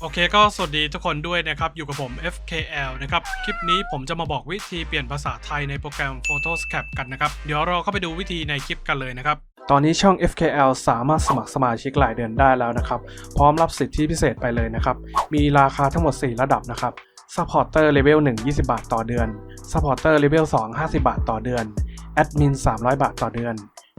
โอเคก็สวัสดีทุกคนด้วยนะครับ อยู่กับผม FKL นะครับ คลิปนี้ผมจะมาบอกวิธีเปลี่ยนภาษาไทยในโปรแกรม Photoscap กันนะครับ เดี๋ยวเราเข้าไปดูวิธีในคลิปกันเลยนะครับตอนนี้ช่อง FKL สามารถสมัครสมาชิกรายเดือนได้แล้วนะครับ พร้อมรับสิทธิพิเศษไปเลยนะครับ มีราคาทั้งหมด 4 ระดับนะครับ Supporter Level 1 20 บาทต่อเดือน Supporter Level 2 50 บาทต่อเดือน Admin 300 บาทต่อเดือน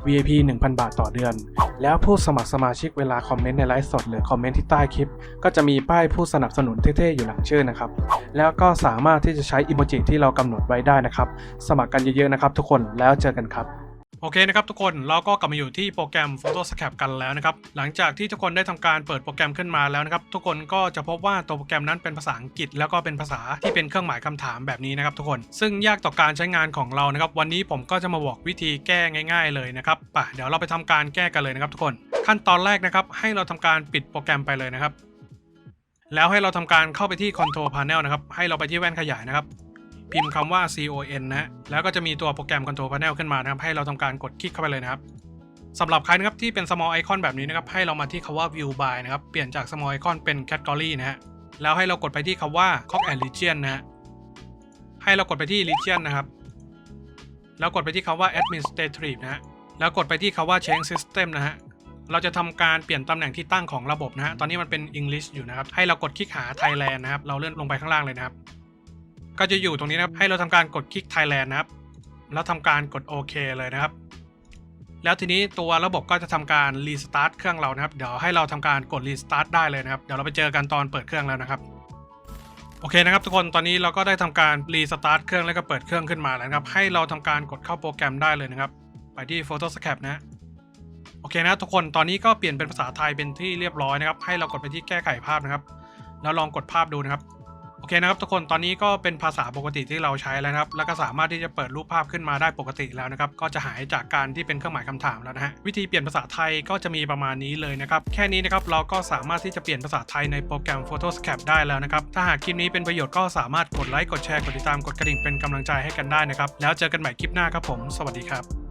VIP 1,000 บาทต่อเดือน แล้วผู้สมัครสมาชิกเวลาคอมเมนต์ในไลฟ์สดหรือคอมเมนต์ที่ใต้คลิป ก็จะมีป้ายผู้สนับสนุนเท่ๆ อยู่หลังชื่อนะครับ แล้วก็สามารถที่จะใช้อิโมจิที่เรากำหนดไว้ได้นะครับ สมัครกันเยอะๆนะครับทุกคนแล้วเจอกันครับ โอเคนะครับทุกคนเราก็กลับมาอยู่ที่โปรแกรม Photoscap กันแล้วนะครับ หลังจากที่ทุกคนได้ทำการเปิดโปรแกรมขึ้นมาแล้วนะครับ ทุกคนก็จะพบว่าตัวโปรแกรมนั้นเป็นภาษาอังกฤษ แล้วก็เป็นภาษาที่เป็นเครื่องหมายคำถามแบบนี้นะครับทุกคนซึ่งยากต่อการใช้งานของเรานะครับ วันนี้ผมก็จะมาบอกวิธีแก้ง่าย ๆ เลยนะครับป่ะเดี๋ยวเราไปทำการแก้กันเลยนะครับทุกคนขั้นตอนแรกนะครับ ให้เราทำการปิดโปรแกรมไปเลยนะครับ แล้วให้เราทำการเข้าไปที่ Control Panel นะครับให้เราไปที่แว่นขยายนะครับ พิมพ์คำว่า con นะ แล้วก็จะมีตัวโปรแกรม Control Panel ขึ้นมานะครับ ให้เราทำการกดคลิกเข้าไปเลยนะครับสำหรับใครนะครับที่เป็น small icon แบบนี้นะครับ ให้เรามาที่คำว่า view by นะครับ เปลี่ยนจาก small icon เป็น category นะฮะ แล้วให้เรากดไปที่คำว่า cop and region นะฮะ ให้เรากดไปที่ region นะครับ แล้วกดไปที่คำว่า administrative นะฮะ แล้วกดไปที่คำว่า change system นะฮะเราจะทำการเปลี่ยนตำแหน่งที่ตั้งของระบบนะฮะ ตอนนี้มันเป็น English อยู่นะครับ ให้เรากดคลิกหา Thailand นะครับ เราเลื่อนลงไปข้างล่างเลยนะครับ ก็จะอยู่ตรงนี้นะครับ ให้เราทำการกดคลิก Thailand นะครับ แล้วทำการกดโอเคเลยนะครับ แล้วทีนี้ตัวระบบก็จะทำการรีสตาร์ทเครื่องเรานะครับ เดี๋ยวให้เราทำการกดรีสตาร์ทได้เลยนะครับ เดี๋ยวเราไปเจอกันตอนเปิดเครื่องแล้วนะครับ โอเคนะครับ ทุกคน ตอนนี้เราก็ได้ทำการรีสตาร์ทเครื่องแล้วก็เปิดเครื่องขึ้นมาแล้วนะครับ ให้เราทำการกดเข้าโปรแกรมได้เลยนะครับ ไปที่ Photoscap นะโอเคนะทุกคน ตอนนี้ก็เปลี่ยนเป็นภาษาไทยเป็นที่เรียบร้อยนะครับ ให้เรากดไปที่แก้ไขภาพนะครับ แล้วลองกดภาพดูนะครับ อเคนะครับทุกคนตอนนี้ก็เป็นภาษาปกติที่เราใช้แล้วนะครับ แล้วก็สามารถที่จะเปิดรูปภาพขึ้นมาได้ปกติแล้วนะครับ ก็จะหายจากการที่เป็นเครื่องหมายคำถามแล้วนะฮะวิธีเปลี่ยนภาษาไทยก็จะมีประมาณนี้เลยนะครับ แค่นี้นะครับเราก็สามารถที่จะเปลี่ยนภาษาไทยในโปรแกรม Photoscap ได้แล้วนะครับ ถ้าหากคลิปนี้เป็นประโยชน์ก็สามารถกดไลค์กดแชร์กดติดตามกดกระดิ่งเป็นกำลังใจให้กันได้นะครับแล้วเจอกันใหม่คลิปหน้าครับผม สวัสดีครับ